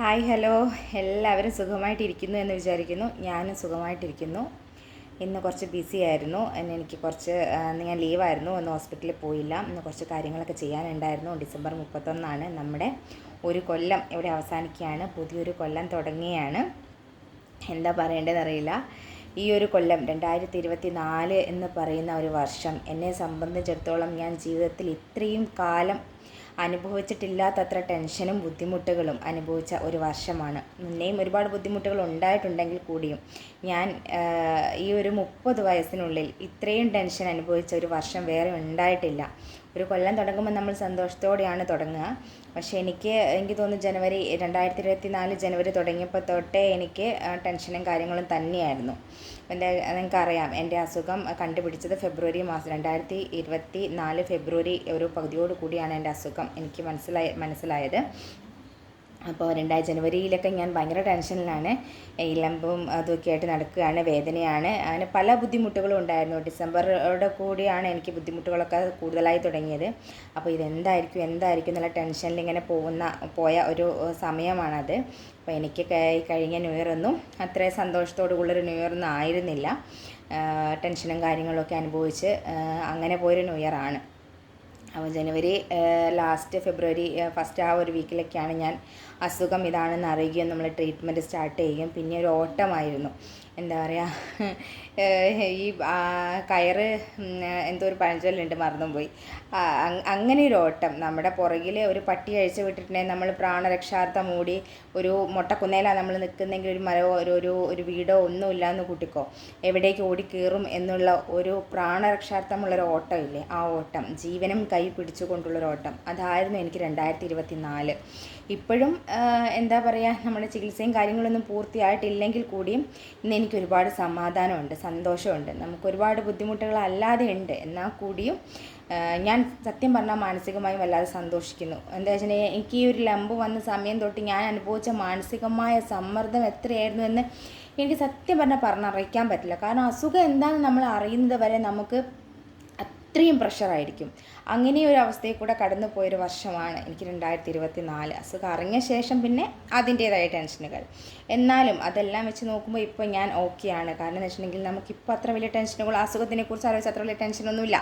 Hi hello. എല്ലാവരും സുഖമായിട്ടിരിക്കുന്നു എന്ന് വിചാരിക്കുന്നു. ഞാനും സുഖമായിട്ടിരിക്കുന്നു. ഇന്ന് കുറച്ച് ബിസി ആയിരുന്നു. എനിക്ക് കുറച്ച് ഞാൻ ലീവായിരുന്നു. ഒന്ന് ഹോസ്പിറ്റലിൽ പോയില്ല. ഇന്ന് കുറച്ച് കാര്യങ്ങളൊക്കെ ചെയ്യാനുണ്ടായിരുന്നു. ഡിസംബർ മുപ്പത്തൊന്നാണ് നമ്മുടെ ഒരു കൊല്ലം ഇവിടെ അവസാനിക്കുകയാണ്. പുതിയൊരു കൊല്ലം തുടങ്ങിയാണ് എന്താ പറയേണ്ടതെന്നറിയില്ല ഈ ഒരു കൊല്ലം രണ്ടായിരത്തി ഇരുപത്തി നാല് എന്ന് പറയുന്ന ഒരു വർഷം എന്നെ സംബന്ധിച്ചിടത്തോളം ഞാൻ ജീവിതത്തിൽ ഇത്രയും കാലം അനുഭവിച്ചിട്ടില്ലാത്തത്ര ടെൻഷനും ബുദ്ധിമുട്ടുകളും അനുഭവിച്ച ഒരു വർഷമാണ്. മുന്നേയും ഒരുപാട് ബുദ്ധിമുട്ടുകൾ ഉണ്ടായിട്ടുണ്ടെങ്കിൽ കൂടിയും ഞാൻ ഈ ഒരു മുപ്പത് വയസ്സിനുള്ളിൽ ഇത്രയും ടെൻഷൻ അനുഭവിച്ച ഒരു വർഷം വേറെ ഉണ്ടായിട്ടില്ല. ഒരു കൊല്ലം തുടങ്ങുമ്പോൾ നമ്മൾ സന്തോഷത്തോടെയാണ് തുടങ്ങുക. പക്ഷേ എനിക്ക് എനിക്ക് തോന്നുന്നു ജനുവരി രണ്ടായിരത്തി ഇരുപത്തി നാല് ജനുവരി തുടങ്ങിയപ്പോൾ തൊട്ടേ എനിക്ക് ടെൻഷനും കാര്യങ്ങളും തന്നെയായിരുന്നു. എന്റെ നിങ്ങൾക്കറിയാം എന്റെ അസുഖം കണ്ടുപിടിച്ചത് ഫെബ്രുവരി മാസം രണ്ടായിരത്തി ഇരുപത്തി നാല് ഫെബ്രുവരി ഒരു പകുതിയോട് കൂടിയാണ് എന്റെ അസുഖം. എനിക്ക് മനസ്സിലായ മനസ്സിലായത്. അപ്പോൾ രണ്ടായി ജനുവരിയിലൊക്കെ ഞാൻ ഭയങ്കര ടെൻഷനിലാണ്. ഇലമ്പും അതൊക്കെ ആയിട്ട് നടക്കുകയാണ് വേദനയാണ്. അങ്ങനെ പല ബുദ്ധിമുട്ടുകളും ഉണ്ടായിരുന്നു. ഡിസംബറോടെ കൂടിയാണ് എനിക്ക് ബുദ്ധിമുട്ടുകളൊക്കെ കൂടുതലായി തുടങ്ങിയത്. അപ്പോൾ ഇതെന്തായിരിക്കും എന്തായിരിക്കും എന്നുള്ള ടെൻഷനിൽ ഇങ്ങനെ പോകുന്ന പോയ ഒരു സമയമാണത്. അപ്പോൾ എനിക്ക് കഴി- കഴിഞ്ഞ ന്യൂ ഇയർ ഒന്നും അത്ര സന്തോഷത്തോടുള്ളൊരു ന്യൂ ഇയർ ഒന്നും ആയിരുന്നില്ല. ടെൻഷനും കാര്യങ്ങളൊക്കെ അനുഭവിച്ച് അങ്ങനെ പോയൊരു ന്യൂ ഇയർ ആണ്. അപ്പോൾ ജനുവരി ലാസ്റ്റ് ഫെബ്രുവരി ഫസ്റ്റ് ആ ഒരു വീക്കിലൊക്കെയാണ് ഞാൻ അസുഖം ഇതാണെന്ന് അറിയുകയും നമ്മൾ ട്രീറ്റ്മെന്റ് സ്റ്റാർട്ട് ചെയ്യുകയും പിന്നെ ഒരു ഓട്ടമായിരുന്നു. എന്താ പറയുക ഈ കയറ് എന്തോ ഒരു പഴഞ്ചൊല്ലുണ്ട് മറന്നും പോയി അങ്ങനെ ഒരു ഓട്ടം. നമ്മുടെ പുറകിൽ ഒരു പട്ടി അഴിച്ചു വിട്ടിട്ടുണ്ടെങ്കിൽ നമ്മൾ പ്രാണരക്ഷാർത്ഥം മൂടി ഒരു മൊട്ടക്കുന്നേലാണ് നമ്മൾ നിൽക്കുന്നെങ്കിൽ ഒരു മരമോ ഒരു ഒരു ഒരു വീടോ ഒന്നുമില്ല എന്ന് കൂട്ടിക്കോ. എവിടേക്ക് ഓടിക്കീറും എന്നുള്ള ഒരു പ്രാണരക്ഷാർത്ഥമുള്ളൊരു ഓട്ടം ഇല്ലേ? ആ ഓട്ടം. ജീവനും കൈ പിടിച്ചുകൊണ്ടുള്ളൊരു ഓട്ടം. അതായിരുന്നു എനിക്ക് രണ്ടായിരത്തി ഇരുപത്തി നാല് ഇപ്പോഴും എന്താ പറയുക നമ്മുടെ ചികിത്സയും കാര്യങ്ങളൊന്നും പൂർത്തിയായിട്ടില്ലെങ്കിൽ കൂടിയും ഇന്ന് എനിക്ക് ഒരുപാട് സമാധാനമുണ്ട് സന്തോഷമുണ്ട്. നമുക്ക് ഒരുപാട് ബുദ്ധിമുട്ടുകൾ അല്ലാതെ ഉണ്ട്. എന്നാൽ കൂടിയും ഞാൻ സത്യം പറഞ്ഞാൽ മാനസികമായും വല്ലാതെ സന്തോഷിക്കുന്നു. എന്താ വെച്ചിട്ടുണ്ടെങ്കിൽ എനിക്ക് ഈ ഒരു ലംബ് വന്ന സമയം തൊട്ട് ഞാൻ അനുഭവിച്ച മാനസികമായ സമ്മർദ്ദം എത്രയായിരുന്നു എന്ന് എനിക്ക് സത്യം പറഞ്ഞാൽ പറഞ്ഞറിയിക്കാൻ പറ്റില്ല. കാരണം അസുഖം എന്താണെന്ന് നമ്മൾ അറിയുന്നത് വരെ നമുക്ക് അത്രയും പ്രഷറായിരിക്കും അങ്ങനെ ഒരു അവസ്ഥയിൽ കൂടെ കടന്നു പോയൊരു വർഷമാണ് എനിക്ക് രണ്ടായിരത്തി ഇരുപത്തി നാല് അസുഖം അറിഞ്ഞ ശേഷം പിന്നെ അതിന്റേതായ ടെൻഷനുകൾ എന്നാലും അതെല്ലാം വെച്ച് നോക്കുമ്പോൾ ഇപ്പോൾ ഞാൻ ഓക്കെയാണ് കാരണം എന്ന് വെച്ചിട്ടുണ്ടെങ്കിൽ നമുക്കിപ്പോൾ അത്ര വലിയ ടെൻഷനുകൾ അസുഖത്തിനെ കുറിച്ച് ആലോചിച്ച് അത്ര വലിയ ടെൻഷനൊന്നുമില്ല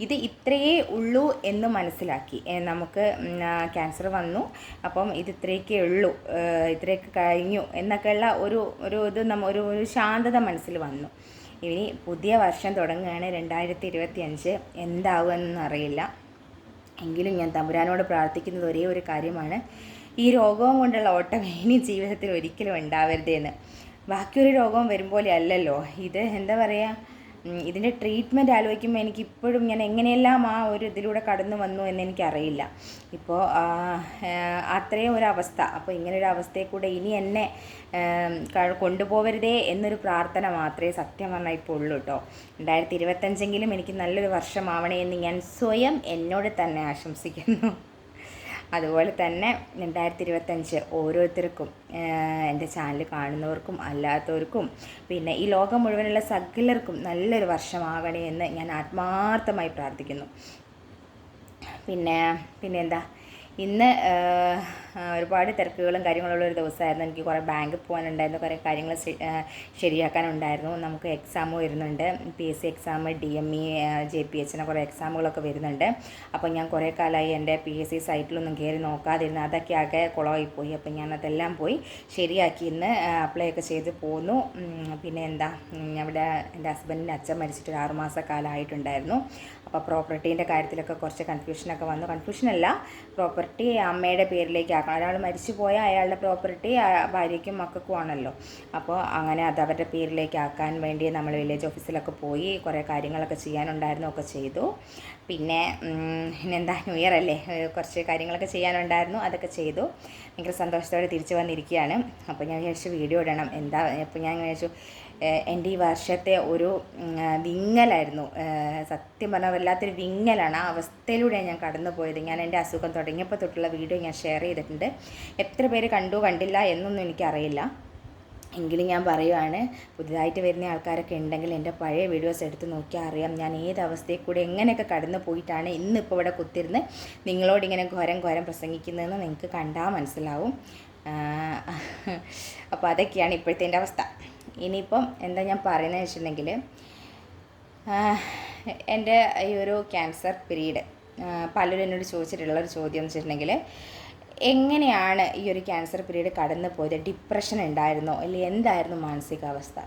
ഇത് ഇത്രയേ ഉള്ളൂ എന്ന് മനസ്സിലാക്കി. നമുക്ക് ക്യാൻസർ വന്നു. അപ്പം ഇത് ഇത്രയൊക്കെ ഉള്ളൂ. ഇത്രയൊക്കെ കഴിഞ്ഞു എന്നൊക്കെയുള്ള ഒരു ഒരു ഇത് നമ്മ ഒരു ഒരു ശാന്തത മനസ്സിൽ വന്നു. ഇനി പുതിയ വർഷം തുടങ്ങുകയാണ് രണ്ടായിരത്തി ഇരുപത്തി അഞ്ച് എന്താവുമെന്നൊന്നും അറിയില്ല. എങ്കിലും ഞാൻ തമ്പുരാനോട് പ്രാർത്ഥിക്കുന്നത് ഒരേ ഒരു കാര്യമാണ്. ഈ രോഗവും കൊണ്ടുള്ള ഓട്ടം ഇനി ജീവിതത്തിൽ ഒരിക്കലും ഉണ്ടാവരുതേന്ന് ബാക്കിയൊരു രോഗവും വരും പോലെ അല്ലല്ലോ. ഇത് എന്താ പറയുക ഇതിന്റെ ട്രീറ്റ്മെന്റ് ആലോചിക്കുമ്പോൾ എനിക്ക് ഇപ്പോഴും ഞാൻ എങ്ങനെയെല്ലാം ആ ഒരു ഇതിലൂടെ കടന്നു വന്നു എന്ന് എനിക്കറിയില്ല. ഇപ്പോൾ അത്രയും ഒരു അവസ്ഥ. അപ്പോൾ ഇങ്ങനെ ഒരു കൂടെ ഇനി എന്നെ കൊണ്ടുപോകരുതേ എന്നൊരു പ്രാർത്ഥന മാത്രമേ സത്യം പറഞ്ഞാൽ ഇപ്പോൾ ഉള്ളൂ കേട്ടോ. രണ്ടായിരത്തി ഇരുപത്തഞ്ചെങ്കിലും എനിക്ക് നല്ലൊരു വർഷമാവണേ എന്ന് ഞാൻ സ്വയം എന്നോട് തന്നെ ആശംസിക്കുന്നു. അതുപോലെ തന്നെ രണ്ടായിരത്തി ഇരുപത്തഞ്ച് ഓരോരുത്തർക്കും എന്റെ ചാനൽ കാണുന്നവർക്കും അല്ലാത്തവർക്കും പിന്നെ ഈ ലോകം മുഴുവനുള്ള സകലർക്കും നല്ലൊരു വർഷമാകണേ എന്ന് ഞാൻ ആത്മാർത്ഥമായി പ്രാർത്ഥിക്കുന്നു. പിന്നെ പിന്നെന്താ? ഇന്ന് ഒരുപാട് തിരക്കുകളും കാര്യങ്ങളുള്ള ഒരു ദിവസമായിരുന്നു. എനിക്ക് കുറേ ബാങ്കിൽ പോകാനുണ്ടായിരുന്നു. കുറേ കാര്യങ്ങൾ ശരിയാക്കാനുണ്ടായിരുന്നു. നമുക്ക് എക്സാം വരുന്നുണ്ട്. P S C exam D M E J P എച്ചിന് കുറേ എക്സാമുകളൊക്കെ വരുന്നുണ്ട്. അപ്പോൾ ഞാൻ കുറേ കാലമായി എന്റെ പി എസ് സി സൈറ്റിലൊന്നും കയറി നോക്കാതിരുന്നു. അതൊക്കെ ആകെ കുളമായി പോയി. അപ്പോൾ ഞാൻ അതെല്ലാം പോയി ശരിയാക്കി. ഇന്ന് അപ്ലൈ ഒക്കെ ചെയ്ത് പോന്നു. പിന്നെ എന്താ അവിടെ എന്റെ ഹസ്ബൻഡിന്റെ അച്ഛൻ മരിച്ചിട്ട് ഒരു ആറുമാസ കാലമായിട്ടുണ്ടായിരുന്നു. അപ്പോൾ പ്രോപ്പർട്ടീന്റെ കാര്യത്തിലൊക്കെ കുറച്ച് കൺഫ്യൂഷനൊക്കെ വന്നു. കൺഫ്യൂഷനല്ല പ്രോപ്പർട്ടി അമ്മയുടെ പേരിലേക്ക് ആക്കണം ഒരാൾ മരിച്ചു പോയാൽ അയാളുടെ പ്രോപ്പർട്ടി ഭാര്യയ്ക്കും മക്കൾക്കും ആണല്ലോ. അപ്പോൾ അങ്ങനെ അത് അവരുടെ പേരിലേക്ക് ആക്കാൻ വേണ്ടി നമ്മൾ വില്ലേജ് ഓഫീസിലൊക്കെ പോയി കുറേ കാര്യങ്ങളൊക്കെ ചെയ്യാനുണ്ടായിരുന്നു ഒക്കെ ചെയ്തു. പിന്നെ പിന്നെന്താ ന്യൂ ഇയർ അല്ലേ? കുറച്ച് കാര്യങ്ങളൊക്കെ ചെയ്യാനുണ്ടായിരുന്നു. അതൊക്കെ ചെയ്തു. ഭയങ്കര സന്തോഷത്തോടെ തിരിച്ചു വന്നിരിക്കുകയാണ്. അപ്പോൾ ഞാൻ വിചാരിച്ചു വീഡിയോ ഇടണം. എന്താ അപ്പോൾ ഞാൻ വിചാരിച്ചു എന്റെ ഈ വർഷത്തെ ഒരു വിങ്ങലായിരുന്നു. സത്യം പറഞ്ഞാൽ വല്ലാത്തൊരു വിങ്ങലാണ്. ആ അവസ്ഥയിലൂടെയാണ് ഞാൻ കടന്നു പോയത് ഞാൻ എന്റെ അസുഖം തുടങ്ങിയപ്പോൾ തൊട്ടുള്ള വീഡിയോ ഞാൻ ഷെയർ ചെയ്തിട്ടുണ്ട്. എത്ര പേര് കണ്ടു കണ്ടില്ല എന്നൊന്നും എനിക്കറിയില്ല. എങ്കിലും ഞാൻ പറയുവാണ് പുതിയതായിട്ട് വരുന്ന ആൾക്കാരൊക്കെ ഉണ്ടെങ്കിൽ എന്റെ പഴയ വീഡിയോസ് എടുത്ത് നോക്കിയാൽ അറിയാം ഞാൻ ഏത് അവസ്ഥയിൽ കൂടെ എങ്ങനെയൊക്കെ കടന്നു പോയിട്ടാണ് ഇന്നിപ്പോൾ ഇവിടെ കുത്തിരുന്ന് നിങ്ങളോട് ഇങ്ങനെ ഘോരം ഘോരം പ്രസംഗിക്കുന്നതെന്ന് നിങ്ങൾക്ക് കണ്ടാൽ മനസ്സിലാവും. അപ്പോൾ അതൊക്കെയാണ് ഇപ്പോഴത്തെ എന്റെ അവസ്ഥ. ഇനിയിപ്പം എന്താ ഞാൻ പറയുന്നത് വെച്ചിട്ടുണ്ടെങ്കിൽ എന്റെ ഈ ഒരു ക്യാൻസർ പീരീഡ് പലരും എന്നോട് ചോദിച്ചിട്ടുള്ള ഒരു ചോദ്യം എന്ന് വെച്ചിട്ടുണ്ടെങ്കിൽ എങ്ങനെയാണ് ഈ ഒരു ക്യാൻസർ പീരീഡ് കടന്നു പോയത്? ഡിപ്രഷൻ ഉണ്ടായിരുന്നോ? അല്ലെങ്കിൽ എന്തായിരുന്നു മാനസികാവസ്ഥ?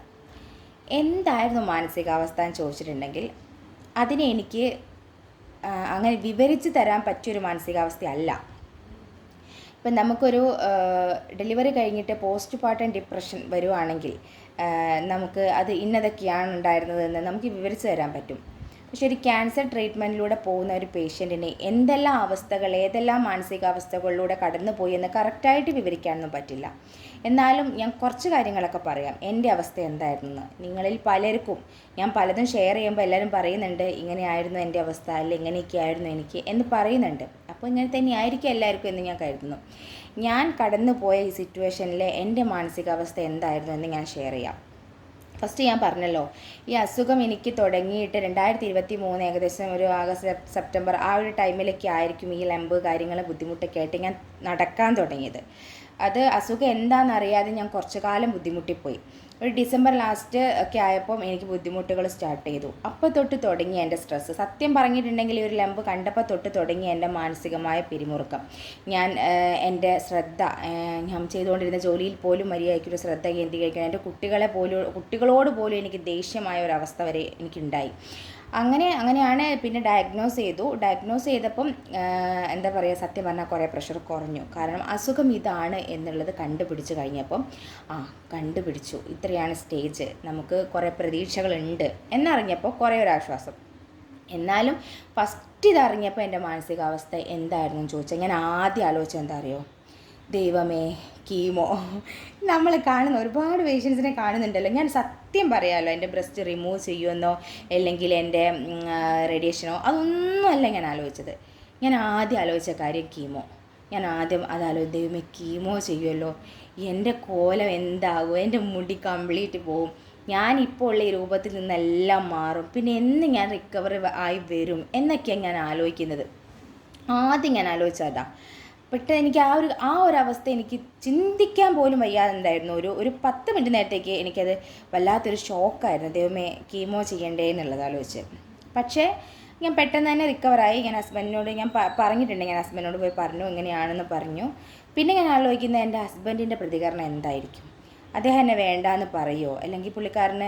എന്തായിരുന്നു മാനസികാവസ്ഥ എന്ന് ചോദിച്ചിട്ടുണ്ടെങ്കിൽ അതിനെ എനിക്ക് അങ്ങനെ വിവരിച്ച് തരാൻ പറ്റിയൊരു മാനസികാവസ്ഥയല്ല ഇപ്പം നമുക്കൊരു ഡെലിവറി കഴിഞ്ഞിട്ട് പോസ്റ്റ് പാർട്ടം ഡിപ്രഷൻ വരുവാണെങ്കിൽ നമുക്ക് അത് ഇന്നതൊക്കെയാണ് ഉണ്ടായിരുന്നതെന്ന് നമുക്ക് വിവരിച്ച് തരാൻ പറ്റും. പക്ഷെ ഒരു ക്യാൻസർ ട്രീറ്റ്മെന്റിലൂടെ പോകുന്ന ഒരു പേഷ്യന്റിനെ എന്തെല്ലാം അവസ്ഥകൾ ഏതെല്ലാം മാനസികാവസ്ഥകളിലൂടെ കടന്നുപോയി എന്ന് കറക്റ്റായിട്ട് വിവരിക്കാനൊന്നും പറ്റില്ല. എന്നാലും ഞാൻ കുറച്ച് കാര്യങ്ങളൊക്കെ പറയാം. എന്റെ അവസ്ഥ എന്തായിരുന്നു? നിങ്ങളിൽ പലർക്കും ഞാൻ പലതും ഷെയർ ചെയ്യുമ്പോൾ എല്ലാവരും പറയുന്നുണ്ട് ഇങ്ങനെയായിരുന്നു എന്റെ അവസ്ഥ അല്ലെങ്കിൽ ഇങ്ങനെയൊക്കെ ആയിരുന്നു എനിക്ക് എന്ന് പറയുന്നുണ്ട്. അപ്പോൾ ഇങ്ങനെ തന്നെയായിരിക്കും എല്ലാവർക്കും എന്ന് ഞാൻ കരുതുന്നു. ഞാൻ കടന്നു പോയ ഈ സിറ്റുവേഷനിലെ എന്റെ മാനസികാവസ്ഥ എന്തായിരുന്നു എന്ന് ഞാൻ ഷെയർ ചെയ്യാം. ഫസ്റ്റ് ഞാൻ പറഞ്ഞല്ലോ ഈ അസുഖം എനിക്ക് തുടങ്ങിയിട്ട് രണ്ടായിരത്തി ഇരുപത്തി മൂന്ന് ഏകദേശം ഒരു ആഗസ്റ്റ് സെപ്റ്റംബർ ആ ഒരു ടൈമിലൊക്കെ ആയിരിക്കും ഈ ലംബ് കാര്യങ്ങൾ ബുദ്ധിമുട്ടൊക്കെ ആയിട്ട് ഞാൻ നടക്കാൻ തുടങ്ങിയത്. അത് അസുഖം എന്താണെന്നറിയാതെ ഞാൻ കുറച്ചു കാലം ബുദ്ധിമുട്ടിപ്പോയി. ഒരു ഡിസംബർ ലാസ്റ്റ് ഒക്കെ ആയപ്പം എനിക്ക് ബുദ്ധിമുട്ടുകൾ സ്റ്റാർട്ട് ചെയ്തു. അപ്പോൾ തൊട്ട് തുടങ്ങി എന്റെ സ്ട്രെസ്സ് സത്യം പറഞ്ഞിട്ടുണ്ടെങ്കിൽ ഒരു ലംബ് കണ്ടപ്പോൾ തൊട്ട് തുടങ്ങി എന്റെ മാനസികമായ പിരിമുറുക്കം. ഞാൻ എന്റെ ശ്രദ്ധ ഞാൻ ചെയ്തുകൊണ്ടിരുന്ന ജോലിയിൽ പോലും മര്യാദയ്ക്കൊരു ശ്രദ്ധ കേന്ദ്രീകരിക്കണം എന്റെ കുട്ടികളെ പോലും കുട്ടികളോട് പോലും എനിക്ക് ദേഷ്യമായ ഒരു അവസ്ഥ വരെ എനിക്കുണ്ടായി. അങ്ങനെ അങ്ങനെയാണ് പിന്നെ ഡയഗ്നോസ് ചെയ്തു. ഡയഗ്നോസ് ചെയ്തപ്പം എന്താ പറയുക സത്യം പറഞ്ഞാൽ കുറേ പ്രഷർ കുറഞ്ഞു. കാരണം അസുഖം ഇതാണ് എന്നുള്ളത് കണ്ടുപിടിച്ച് കഴിഞ്ഞപ്പം ആ കണ്ടുപിടിച്ചു. ഇത്രയാണ് സ്റ്റേജ് നമുക്ക് കുറേ പ്രതീക്ഷകളുണ്ട് എന്നറിഞ്ഞപ്പോൾ കുറേ ഒരു ആശ്വാസം. എന്നാലും ഫസ്റ്റ് ഇതറിഞ്ഞപ്പോൾ എന്റെ മാനസികാവസ്ഥ എന്തായിരുന്നു ചോദിച്ചാൽ ഞാൻ ആദ്യം ആലോചിച്ചത് എന്താ അറിയോ? ദൈവമേ കീമോ. നമ്മൾ കാണുന്ന ഒരുപാട് പേഷ്യൻസിനെ കാണുന്നുണ്ടല്ലോ. ഞാൻ സത്യം പറയാമല്ലോ എന്റെ ബ്രസ്റ്റ് റിമൂവ് ചെയ്യുമെന്നോ അല്ലെങ്കിൽ എന്റെ റേഡിയേഷനോ അതൊന്നുമല്ല ഞാൻ ആലോചിച്ചത്. ഞാൻ ആദ്യം ആലോചിച്ച കാര്യം കീമോ. ഞാൻ ആദ്യം അത് ആലോചിച്ച് ദൈവമേ കീമോ ചെയ്യുമല്ലോ എന്റെ കോലം എന്താകും? എന്റെ മുടി കംപ്ലീറ്റ് പോവും. ഞാൻ ഇപ്പോൾ ഉള്ള ഈ രൂപത്തിൽ നിന്നെല്ലാം മാറും. പിന്നെ എന്ന് ഞാൻ റിക്കവറി ആയി വരും? എന്നൊക്കെയാണ് ഞാൻ ആലോചിക്കുന്നത്. ആദ്യം ഞാൻ ആലോചിച്ചതാ. പെട്ടെന്ന് എനിക്ക് ആ ഒരു ആ ഒരു അവസ്ഥ എനിക്ക് ചിന്തിക്കാൻ പോലും വയ്യാതുണ്ടായിരുന്നു ഒരു ഒരു പത്ത് മിനിറ്റ് നേരത്തേക്ക് എനിക്കത് വല്ലാത്തൊരു ഷോക്കായിരുന്നു. ദൈവമേ കീമോ ചെയ്യണ്ടേ എന്നുള്ളത് ആലോചിച്ച്. പക്ഷേ ഞാൻ പെട്ടെന്ന് തന്നെ റിക്കവറായി. ഞാൻ ഹസ്ബൻഡിനോട് ഞാൻ പറഞ്ഞിട്ടുണ്ട്. ഞാൻ ഹസ്ബൻഡിനോട് പോയി പറഞ്ഞു ഇങ്ങനെയാണെന്ന് പറഞ്ഞു. പിന്നെ ഞാൻ ആലോചിക്കുന്ന എന്റെ ഹസ്ബൻഡിന്റെ പ്രതികരണം എന്തായിരിക്കും? അദ്ദേഹം എന്നെ വേണ്ടാന്ന് പറയുമോ അല്ലെങ്കിൽ പുള്ളിക്കാരന്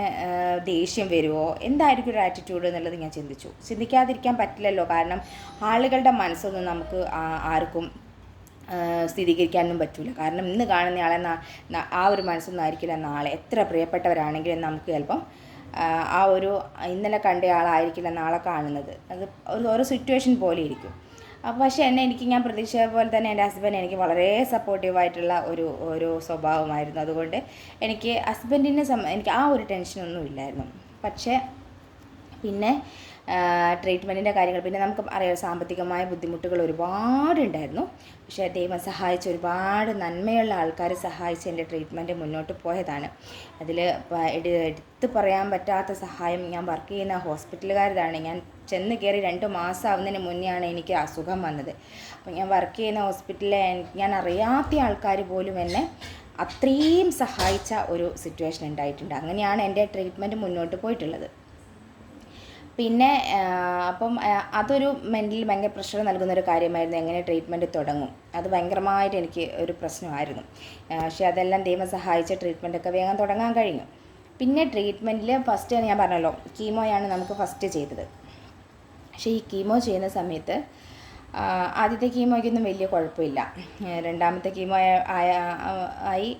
ദേഷ്യം വരുമോ എന്തായിരിക്കും ഒരു ആറ്റിറ്റ്യൂഡ് എന്നുള്ളത് ഞാൻ ചിന്തിച്ചു. ചിന്തിക്കാതിരിക്കാൻ പറ്റില്ലല്ലോ. കാരണം ആളുകളുടെ മനസ്സൊന്നും നമുക്ക് ആർക്കും സ്ഥിരീകരിക്കാനൊന്നും പറ്റില്ല കാരണം ഇന്ന് കാണുന്ന ആളെ ആ ഒരു മനസ്സൊന്നും ആയിരിക്കില്ല നാളെ. എത്ര പ്രിയപ്പെട്ടവരാണെങ്കിലും നമുക്ക് ചിലപ്പം ആ, ഒരു ഇന്നലെ കണ്ട ആളായിരിക്കില്ല നാളെ കാണുന്നത്. അത് ഒരു ഓരോ സിറ്റുവേഷൻ പോലെ ഇരിക്കും. അപ്പോൾ പക്ഷേ എന്നെ എനിക്ക് ഞാൻ പ്രതീക്ഷിച്ച പോലെ തന്നെ എന്റെ ഹസ്ബൻഡ് എനിക്ക് വളരെ സപ്പോർട്ടീവായിട്ടുള്ള ഒരു ഒരു സ്വഭാവമായിരുന്നു. അതുകൊണ്ട് എനിക്ക് ഹസ്ബൻഡിനെ എനിക്ക് ആ ഒരു ടെൻഷനൊന്നും ഇല്ലായിരുന്നു. പക്ഷേ പിന്നെ ട്രീറ്റ്മെന്റിന്റെ കാര്യങ്ങൾ. പിന്നെ നമുക്ക് അറിയാം സാമ്പത്തികമായ ബുദ്ധിമുട്ടുകൾ ഒരുപാടുണ്ടായിരുന്നു. പക്ഷേ ദൈവം സഹായിച്ച് ഒരുപാട് നന്മയുള്ള ആൾക്കാർ സഹായിച്ച് എന്റെ ട്രീറ്റ്മെന്റ് മുന്നോട്ട് പോയതാണ്. അതിൽ എടുത്തു പറയാൻ പറ്റാത്ത സഹായം ഞാൻ വർക്ക് ചെയ്യുന്ന ഹോസ്പിറ്റലുകാരതാണ് ഞാൻ ചെന്ന് കയറി രണ്ട് മാസം ആവുന്നതിന് മുന്നെയാണ് എനിക്ക് അസുഖം വന്നത്. അപ്പം ഞാൻ വർക്ക് ചെയ്യുന്ന ഹോസ്പിറ്റലിലെ ഞാൻ അറിയാത്ത ആൾക്കാർ പോലും എന്നെ അത്രയും സഹായിച്ച ഒരു സിറ്റുവേഷൻ ഉണ്ടായിട്ടുണ്ട്. അങ്ങനെയാണ് എന്റെ ട്രീറ്റ്മെന്റ് മുന്നോട്ട് പോയിട്ടുള്ളത്. പിന്നെ അപ്പം അതൊരു മെന്റലി ഭയങ്കര പ്രഷർ നൽകുന്ന ഒരു കാര്യമായിരുന്നു. എങ്ങനെ ട്രീറ്റ്മെന്റ് തുടങ്ങും. അത് ഭയങ്കരമായിട്ട് എനിക്ക് ഒരു പ്രശ്നമായിരുന്നു. പക്ഷേ അതെല്ലാം ദൈവം സഹായിച്ച ട്രീറ്റ്മെന്റൊക്കെ വേഗം തുടങ്ങാൻ കഴിഞ്ഞു. പിന്നെ ട്രീറ്റ്മെന്റിൽ ഫസ്റ്റ് ഞാൻ പറഞ്ഞല്ലോ കീമോയാണ് നമുക്ക് ഫസ്റ്റ് ചെയ്തത്. പക്ഷേ ഈ കീമോ ചെയ്യുന്ന സമയത്ത് ആദ്യത്തെ കീമോയ്ക്കൊന്നും വലിയ കുഴപ്പമില്ല. രണ്ടാമത്തെ കീമോ ആയി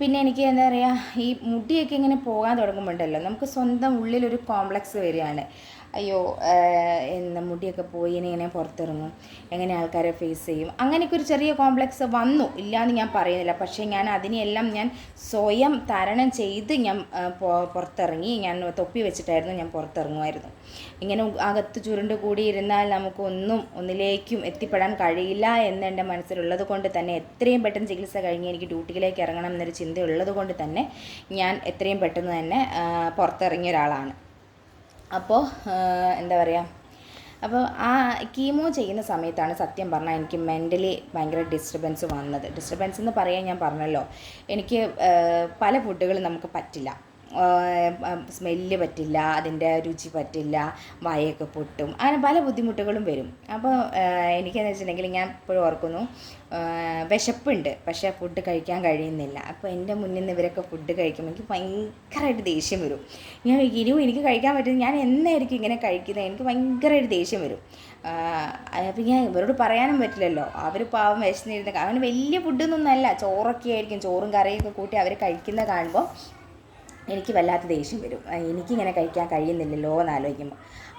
പിന്നെ എനിക്ക് എന്താ പറയുക ഈ മുടിയൊക്കെ ഇങ്ങനെ പോകാൻ തുടങ്ങുമ്പോണ്ടല്ലോ നമുക്ക് സ്വന്തം ഉള്ളിലൊരു കോംപ്ലക്സ് വരികയാണ്. അയ്യോ എന്താ മുടിയൊക്കെ പോയി ഇനി ഇങ്ങനെ പുറത്തിറങ്ങും. എങ്ങനെ ആൾക്കാരെ ഫേസ് ചെയ്യും? അങ്ങനെയൊക്കെ ഒരു ചെറിയ കോംപ്ലക്സ് വന്നു. ഇല്ലയെന്ന് ഞാൻ പറയുന്നില്ല. പക്ഷേ ഞാൻ അതിനെയെല്ലാം ഞാൻ സ്വയം തരണം ചെയ്ത് ഞാൻ പുറത്തിറങ്ങി. ഞാൻ തൊപ്പി വെച്ചിട്ടായിരുന്നു ഞാൻ പുറത്തിറങ്ങുമായിരുന്നു. ഇങ്ങനെ അകത്ത് ചുരുണ്ട് കൂടിയിരുന്നാൽ നമുക്കൊന്നും ഒന്നിലേക്കും എത്തിപ്പെടാൻ കഴിയില്ല എന്ന് എന്റെ മനസ്സിലുള്ളത് കൊണ്ട് തന്നെ എത്രയും പെട്ടെന്ന് ചികിത്സ കഴിഞ്ഞ് എനിക്ക് ഡ്യൂട്ടിയിലേക്ക് ഇറങ്ങണം എന്നൊരു ചിന്തയുള്ളത് കൊണ്ട് തന്നെ ഞാൻ എത്രയും പെട്ടെന്ന് തന്നെ പുറത്തിറങ്ങിയ ഒരാളാണ്. അപ്പോൾ എന്താ പറയുക അപ്പോൾ ആ കീമോ ചെയ്യുന്ന സമയത്താണ് സത്യം പറഞ്ഞാൽ എനിക്ക് മെന്റലി ഭയങ്കര ഡിസ്റ്റർബൻസ് വന്നത്. ഡിസ്റ്റർബൻസ് എന്ന് പറയാൻ ഞാൻ പറഞ്ഞല്ലോ. എനിക്ക് പല ഫുഡുകളും നമുക്ക് പറ്റില്ല. സ്മെല്ല് പറ്റില്ല അതിന്റെ രുചി പറ്റില്ല വായൊക്കെ പൊട്ടും അങ്ങനെ പല ബുദ്ധിമുട്ടുകളും വരും. അപ്പോൾ എനിക്കെന്ന് വെച്ചിട്ടുണ്ടെങ്കിൽ ഞാൻ ഇപ്പോഴും ഓർക്കുന്നു വിശപ്പുണ്ട് പക്ഷേ ഫുഡ് കഴിക്കാൻ കഴിയുന്നില്ല. അപ്പോൾ എന്റെ മുന്നിൽ നിന്ന് ഇവരൊക്കെ ഫുഡ് കഴിക്കുമ്പോൾ എനിക്ക് ഭയങ്കരമായിട്ട് ദേഷ്യം വരും. ഞാൻ ഇനിയും എനിക്ക് കഴിക്കാൻ പറ്റും ഞാൻ എന്നായിരിക്കും ഇങ്ങനെ കഴിക്കുന്നത്? എനിക്ക് ഭയങ്കരമായിട്ട് ദേഷ്യം വരും. അപ്പം ഞാൻ ഇവരോട് പറയാനും പറ്റില്ലല്ലോ. അവർ പാവം വിശന്നിരുന്ന അവന് വലിയ ഫുഡൊന്നൊന്നല്ല ചോറൊക്കെ ആയിരിക്കും ചോറും കറിയൊക്കെ കൂട്ടി അവർ കഴിക്കുന്ന കാണുമ്പോൾ എനിക്ക് വല്ലാത്ത ദേഷ്യം വരും. എനിക്കിങ്ങനെ കഴിക്കാൻ കഴിയുന്നില്ലല്ലോ എന്ന് ആലോചിക്കുമ്പോൾ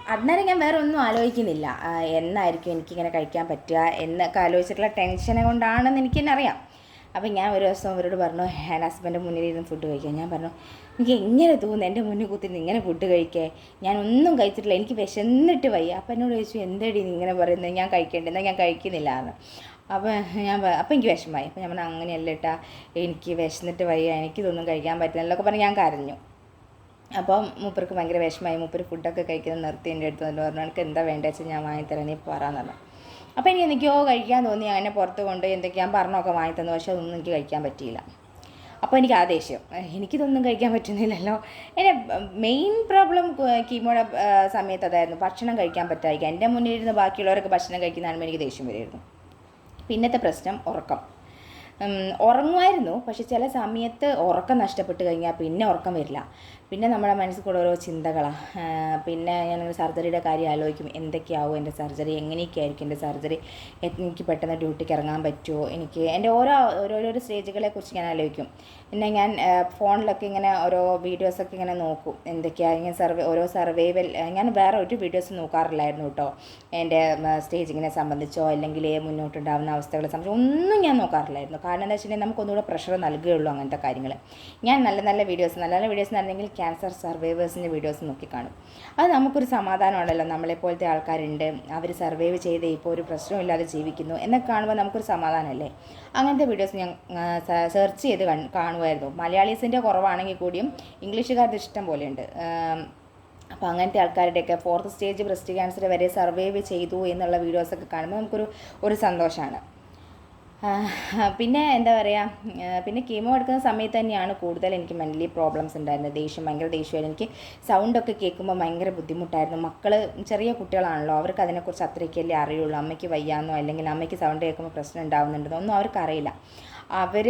അന്നേരം ഞാൻ വേറെ ഒന്നും ആലോചിക്കുന്നില്ല. എന്നായിരിക്കും എനിക്കിങ്ങനെ കഴിക്കാൻ പറ്റുക എന്നൊക്കെ ആലോചിച്ചിട്ടുള്ള ടെൻഷനെ കൊണ്ടാണെന്ന് എനിക്ക് തന്നെ അറിയാം. അപ്പം ഞാൻ ഒരു ദിവസം അവരോട് പറഞ്ഞു ഞാൻ ഹസ്ബൻഡ് മുന്നിൽ ഇരുന്ന് ഫുഡ് കഴിക്കാൻ ഞാൻ പറഞ്ഞു എനിക്ക് എങ്ങനെ തോന്നുന്നു എന്റെ മുന്നിൽ കുത്തിന്ന് ഇങ്ങനെ ഫുഡ് കഴിക്കേ? ഞാൻ ഒന്നും കഴിച്ചിട്ടില്ല. എനിക്ക് വിശന്നിട്ട് വയ്യ. അപ്പം എന്നോട് ചോദിച്ചു എന്തടി ഇങ്ങനെ പറയുന്നത്? ഞാൻ കഴിക്കേണ്ടത് ഞാൻ കഴിക്കുന്നില്ല എന്ന്. അപ്പോൾ ഞാൻ അപ്പോൾ അപ്പം എനിക്ക് വിഷമമായി. അപ്പം ഞാൻ അങ്ങനെയല്ല ഇട്ടാ എനിക്ക് വിശന്നിട്ട് വയ്യ എനിക്ക് ഇതൊന്നും കഴിക്കാൻ പറ്റില്ലല്ലോ പറഞ്ഞ് ഞാൻ കരഞ്ഞു. അപ്പം മൂപ്പർക്ക് ഭയങ്കര വിഷമമായി. മൂപ്പർ ഫുഡൊക്കെ കഴിക്കുന്നത് നിർത്തി എന്റെ അടുത്ത് വന്നിട്ട് പറഞ്ഞു എനിക്ക് എന്താ വേണ്ടത് വെച്ചാൽ ഞാൻ വാങ്ങിത്തരാം നീ പറയാന്ന് പറഞ്ഞു. അപ്പോൾ എനിക്ക് എന്തൊക്കെയോ കഴിക്കാൻ തോന്നി. അങ്ങനെ പുറത്ത് കൊണ്ട് എന്തൊക്കെയാ പറഞ്ഞൊക്കെ വാങ്ങി തന്നു പക്ഷേ അതൊന്നും എനിക്ക് കഴിക്കാൻ പറ്റിയില്ല. അപ്പോൾ എനിക്ക് ആ ദേഷ്യം. എനിക്കിതൊന്നും കഴിക്കാൻ പറ്റുന്നില്ലല്ലോ. എന്റെ മെയിൻ പ്രോബ്ലം കീമോടെ സമയത്ത് അതായിരുന്നു ഭക്ഷണം കഴിക്കാൻ പറ്റാതിരിക്കുക എന്റെ മുന്നിൽ ഇരുന്ന് ബാക്കിയുള്ളവരൊക്കെ ഭക്ഷണം കഴിക്കുന്ന എനിക്ക് ദേഷ്യം വരുമായിരുന്നു പിന്നത്തെ പ്രശ്നം ഉറക്കം. ഉറങ്ങുമായിരുന്നു. പക്ഷെ ചില സമയത്ത് ഉറക്കം നഷ്ടപ്പെട്ട് കഴിഞ്ഞാൽ പിന്നെ ഉറക്കം വരില്ല. പിന്നെ നമ്മുടെ മനസ്സിൽ കൂടെ ഓരോ ചിന്തകളാണ് പിന്നെ ഞാൻ സർജറിയുടെ കാര്യം ആലോചിക്കും. എന്തൊക്കെയാവും എന്റെ സർജറി? എങ്ങനെയൊക്കെ ആയിരിക്കും എന്റെ സർജറി? എനിക്ക് പെട്ടെന്ന് ഡ്യൂട്ടിക്ക് ഇറങ്ങാൻ പറ്റുമോ? എനിക്ക് എന്റെ ഓരോ ഓരോരോ സ്റ്റേജുകളെ കുറിച്ച് ഞാൻ ആലോചിക്കും. പിന്നെ ഞാൻ ഫോണിലൊക്കെ ഇങ്ങനെ ഓരോ വീഡിയോസൊക്കെ ഇങ്ങനെ നോക്കും. എന്തൊക്കെയാണ് ഇങ്ങനെ സർവേ ഓരോ സർവൈവൽ ഞാൻ വേറെ ഒരു വീഡിയോസ് നോക്കാറില്ലായിരുന്നു കേട്ടോ. എന്റെ സ്റ്റേജിങ്ങിനെ സംബന്ധിച്ചോ അല്ലെങ്കിൽ മുന്നോട്ടുണ്ടാകുന്ന അവസ്ഥകളെ സംബന്ധിച്ചോ ഒന്നും ഞാൻ നോക്കാറില്ലായിരുന്നു. കാരണം എന്താ വെച്ചിട്ടുണ്ടെങ്കിൽ നമുക്കൊന്നുകൂടെ പ്രഷർ നൽകുകയുള്ളൂ അങ്ങനത്തെ കാര്യങ്ങൾ ഞാൻ നല്ല നല്ല വീഡിയോസ് നല്ല നല്ല വീഡിയോസ് എന്ന് ക്യാൻസർ സർവൈവേഴ്സിന്റെ വീഡിയോസ് നോക്കി കാണും. അത് നമുക്കൊരു സമാധാനമാണല്ലോ. നമ്മളെപ്പോലത്തെ ആൾക്കാരുണ്ട്. അവർ സർവൈവ് ചെയ്ത് ഇപ്പോൾ ഒരു പ്രശ്നമില്ലാതെ ജീവിക്കുന്നു. എന്നൊക്കെ കാണുമ്പോൾ നമുക്കൊരു സമാധാനമല്ലേ? അങ്ങനത്തെ വീഡിയോസ് ഞാൻ സെർച്ച് ചെയ്ത് കാണുമായിരുന്നു. മലയാളീസിന്റെ കുറവാണെങ്കിൽ കൂടിയും ഇംഗ്ലീഷുകാരുടെ ഇഷ്ടം പോലെയുണ്ട്. അപ്പോൾ അങ്ങനത്തെ ആൾക്കാരുടെയൊക്കെ ഫോർത്ത് സ്റ്റേജ് ബ്രസ്റ്റ് ക്യാൻസർ വരെ സർവൈവ് ചെയ്തു എന്നുള്ള വീഡിയോസൊക്കെ കാണുമ്പോൾ നമുക്കൊരു ഒരു സന്തോഷമാണ് പിന്നെ എന്താ പറയുക പിന്നെ കീമോ എടുക്കുന്ന സമയത്ത് തന്നെയാണ് കൂടുതൽ എനിക്ക് മെന്റലി പ്രോബ്ലംസ് ഉണ്ടായിരുന്നത്. ദേഷ്യം ഭയങ്കര ദേഷ്യമായിരുന്നു എനിക്ക് സൗണ്ടൊക്കെ കേൾക്കുമ്പോൾ ഭയങ്കര ബുദ്ധിമുട്ടായിരുന്നു. മക്കൾ ചെറിയ കുട്ടികളാണല്ലോ അവർക്ക് അതിനെക്കുറിച്ച് അത്രയ്ക്കല്ലേ അറിയുള്ളൂ. അമ്മയ്ക്ക് വയ്യാന്നോ അല്ലെങ്കിൽ അമ്മയ്ക്ക് സൗണ്ട് കേൾക്കുമ്പോൾ പ്രശ്നം ഉണ്ടാവുന്നുണ്ടെന്നോ ഒന്നും അവർക്കറിയില്ല അവർ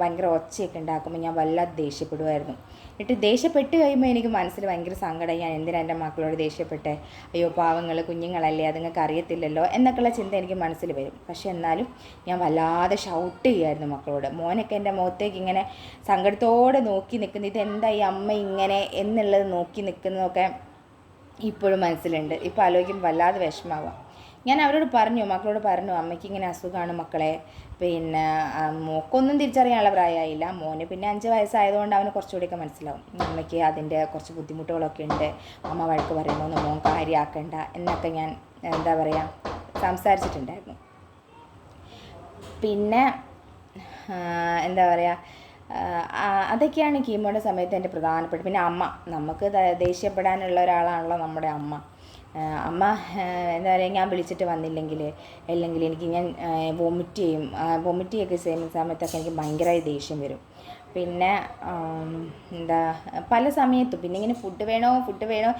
ഭയങ്കര ഒച്ചയൊക്കെ ഉണ്ടാക്കുമ്പോൾ ഞാൻ വല്ലാതെ ദേഷ്യപ്പെടുമായിരുന്നു എന്നിട്ട് ദേഷ്യപ്പെട്ട് കഴിയുമ്പോൾ എനിക്ക് മനസ്സിൽ ഭയങ്കര സങ്കടം. ഞാൻ എന്തിനാണ് എന്റെ മക്കളോട് ദേഷ്യപ്പെട്ടെ? അയ്യോ പാവങ്ങൾ കുഞ്ഞുങ്ങളല്ലേ അതുങ്ങൾക്ക് അറിയത്തില്ലല്ലോ എന്നൊക്കെയുള്ള ചിന്ത എനിക്ക് മനസ്സിൽ വരും. പക്ഷേ എന്നാലും ഞാൻ വല്ലാതെ ഷൗട്ട് ചെയ്യുമായിരുന്നു മക്കളോട്. മോനൊക്കെ എന്റെ മുഖത്തേക്ക് ഇങ്ങനെ സങ്കടത്തോടെ നോക്കി നിൽക്കുന്നത് ഇതെന്താ ഈ അമ്മ ഇങ്ങനെ എന്നുള്ളത് നോക്കി നിൽക്കുന്നതൊക്കെ ഇപ്പോഴും മനസ്സിലുണ്ട്. ഇപ്പോൾ ആലോചിക്കുമ്പോൾ വല്ലാതെ വിഷമാവാം ഞാൻ അവരോട് പറഞ്ഞു മക്കളോട് പറഞ്ഞു അമ്മയ്ക്ക് ഇങ്ങനെ അസുഖമാണ് മക്കളെ. പിന്നെ മോക്കൊന്നും തിരിച്ചറിയാനുള്ള പ്രായമായില്ല. മോന് പിന്നെ അഞ്ച് വയസ്സായതുകൊണ്ട് അവന് കുറച്ചുകൂടിയൊക്കെ മനസ്സിലാവും. അമ്മയ്ക്ക് അതിന്റെ കുറച്ച് ബുദ്ധിമുട്ടുകളൊക്കെ ഉണ്ട്. അമ്മ വഴക്ക് പറയുമ്പോൾ മോൻ കാര്യമാക്കണ്ട. എന്നൊക്കെ ഞാൻ എന്താ പറയുക സംസാരിച്ചിട്ടുണ്ടായിരുന്നു. പിന്നെ എന്താ പറയുക അതൊക്കെയാണ് കീമോയുടെ സമയത്ത് എന്റെ പ്രധാനപ്പെട്ട പിന്നെ അമ്മ. നമുക്ക് ദേഷ്യപ്പെടാനുള്ള ഒരാളാണല്ലോ നമ്മുടെ അമ്മ. അമ്മ എന്താ പറയുക ഞാൻ വിളിച്ചിട്ട് വന്നില്ലെങ്കിൽ അല്ലെങ്കിൽ എനിക്ക് ഞാൻ വോമിറ്റ് ചെയ്യും. വൊമിറ്റ് ചെയ്യൊക്കെ ചെയ്യുന്ന സമയത്തൊക്കെ എനിക്ക് ഭയങ്കരമായി ദേഷ്യം വരും. പിന്നെ എന്താ പല സമയത്തും പിന്നെ ഇങ്ങനെ ഫുഡ് വേണോ ഫുഡ് വേണോ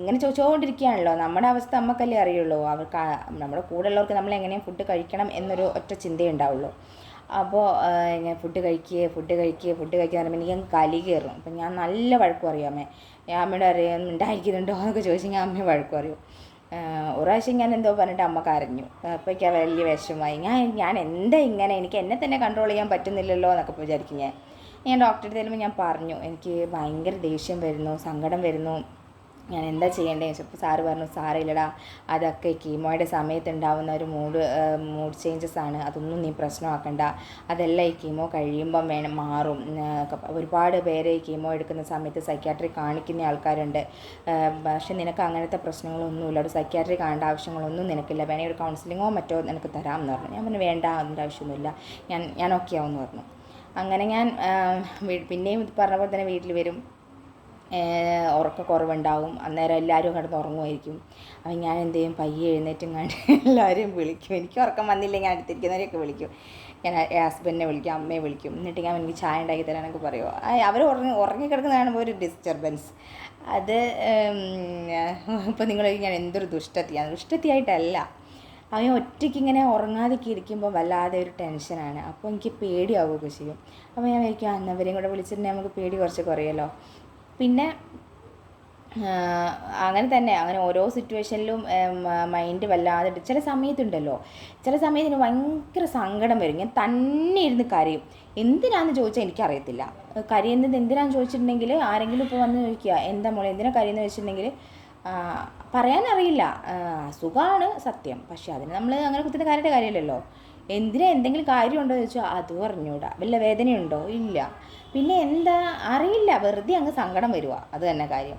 ഇങ്ങനെ ചോദിച്ചുകൊണ്ടിരിക്കുകയാണല്ലോ നമ്മുടെ അവസ്ഥ നമുക്കല്ലേ അറിയുള്ളൂ. അവർക്ക് നമ്മുടെ കൂടെ ഉള്ളവർക്ക് നമ്മൾ എങ്ങനെയും ഫുഡ് കഴിക്കണം എന്നൊരു ഒറ്റ ചിന്തയേ ഉണ്ടാവുള്ളൂ. അപ്പോൾ ഞാൻ ഫുഡ് കഴിക്കുക ഫുഡ് കഴിക്കുക ഫുഡ് കഴിക്കുക എന്ന് പറയുമ്പോൾ എനിക്ക് കലി കയറും. അപ്പം ഞാൻ നല്ല വഴക്കും ഞാൻ അമ്മയോട് അറിയാം ഉണ്ടായിരിക്കുന്നുണ്ടോ എന്നൊക്കെ ചോദിച്ചെങ്കിൽ അമ്മയെ വഴക്ക് പറയും. ഒരാവശ്യം ഞാൻ എന്തോ പറഞ്ഞിട്ട് അമ്മ കരഞ്ഞു. അപ്പോൾ എനിക്ക് വലിയ വിഷമമായി. ഞാൻ ഞാൻ എന്താ ഇങ്ങനെ? എനിക്ക് എന്നെ തന്നെ കൺട്രോൾ ചെയ്യാൻ പറ്റുന്നില്ലല്ലോ എന്നൊക്കെ വിചാരിക്കും ഞാൻ. ഞാൻ ഡോക്ടറെ തരുമ്പോൾ ഞാൻ പറഞ്ഞു എനിക്ക് ഭയങ്കര ദേഷ്യം വരുന്നു സങ്കടം വരുന്നു. ഞാൻ എന്താ ചെയ്യേണ്ടത് ചോദിച്ചപ്പോൾ സാറ് പറഞ്ഞു സാറില്ലടാ അതൊക്കെ കീമോയുടെ സമയത്ത് ഉണ്ടാവുന്ന ഒരു മൂഡ് മൂഡ് ചേഞ്ചസ് ആണ്. അതൊന്നും നീ പ്രശ്നമാക്കണ്ട. അതെല്ലാം ഈ കീമോ കഴിയുമ്പം വേണം മാറും. ഒരുപാട് പേര് ഈ കീമോ എടുക്കുന്ന സമയത്ത് സൈക്യാട്രി കാണിക്കുന്ന ആൾക്കാരുണ്ട്. പക്ഷെ നിനക്ക് അങ്ങനത്തെ പ്രശ്നങ്ങളൊന്നുമില്ല. ഒരു സൈക്യാട്രി കാണേണ്ട ആവശ്യങ്ങളൊന്നും നിനക്കില്ല. വേണമെങ്കിൽ ഒരു കൗൺസിലിങ്ങോ മറ്റോ നിനക്ക് തരാമെന്ന് പറഞ്ഞു. ഞാൻ പറഞ്ഞു വേണ്ട അതിന്റെ ആവശ്യമൊന്നുമില്ല. ഞാൻ ഞാൻ ഓക്കെ ആവുമെന്ന് പറഞ്ഞു. അങ്ങനെ ഞാൻ പിന്നെയും പറഞ്ഞ പോലെ തന്നെ വീട്ടിൽ വരും. ഉറക്കക്കുറവുണ്ടാവും. അന്നേരം എല്ലാവരും കിടന്ന് ഉറങ്ങുമായിരിക്കും. അപ്പം ഞാൻ എന്ത് ചെയ്യും? പയ്യെ എഴുന്നേറ്റും കണ്ട് എല്ലാവരെയും വിളിക്കും. എനിക്ക് ഉറക്കം വന്നില്ല. ഞാൻ അടുത്തിരിക്കുന്നവരെയൊക്കെ വിളിക്കും. ഞാൻ ഹസ്ബൻഡിനെ വിളിക്കും അമ്മയെ വിളിക്കും. എന്നിട്ട് ഞാൻ എനിക്ക് ചായ ഉണ്ടാക്കി തരാനൊക്കെ പറയുമോ അവർ ഉറങ്ങി ഉറങ്ങിക്കിടക്കുന്ന കാണുമ്പോൾ ഒരു ഡിസ്റ്റർബൻസ് അത് ഇപ്പോൾ നിങ്ങൾ ഞാൻ എന്തൊരു ദുഷ്ടത്തിയാണ് ദുഷ്ടത്തിയായിട്ടല്ല. അവൻ ഒറ്റയ്ക്ക് ഇങ്ങനെ ഉറങ്ങാതൊക്കെ ഇരിക്കുമ്പോൾ വല്ലാതെ ഒരു ടെൻഷനാണ് അപ്പോൾ എനിക്ക് പേടിയാവുകയൊക്കെ ചെയ്യും. അപ്പോൾ ഞാൻ വിചാരിക്കും അന്നവരെയും കൂടെ വിളിച്ചിട്ടുണ്ടെങ്കിൽ നമുക്ക് പേടി കുറച്ച് കുറയുമല്ലോ പിന്നെ അങ്ങനെ തന്നെ അങ്ങനെ ഓരോ സിറ്റുവേഷനിലും മൈൻഡ് വല്ലാതെ ചില സമയത്തുണ്ടല്ലോ ചില സമയത്ത് എനിക്ക് ഭയങ്കര സങ്കടം വരും. ഞാൻ തന്നെ ഇരുന്ന് കരയും. എന്തിനാന്ന് ചോദിച്ചാൽ എനിക്കറിയത്തില്ല. കരയുന്നത് എന്തിനാന്ന് ചോദിച്ചിട്ടുണ്ടെങ്കിൽ ആരെങ്കിലും ഇപ്പോൾ വന്ന് ചോദിക്കുക എന്താ മോളെ എന്തിനാ കരയെന്ന് വെച്ചിട്ടുണ്ടെങ്കിൽ പറയാനറിയില്ല. സുഖമാണ് സത്യം. പക്ഷേ അതിന് നമ്മൾ അങ്ങനെ കുത്തുന്ന കാര്യമായിട്ട് കാര്യമില്ലല്ലോ. എന്തിനാ എന്തെങ്കിലും കാര്യമുണ്ടോ എന്ന് ചോദിച്ചാൽ അതും അറിഞ്ഞൂടാ വല്ല വേദനയുണ്ടോ? ഇല്ല. പിന്നെ എന്താ അറിയില്ല വെറുതെ അങ്ങ് സങ്കടം വരുക അത് തന്നെ കാര്യം.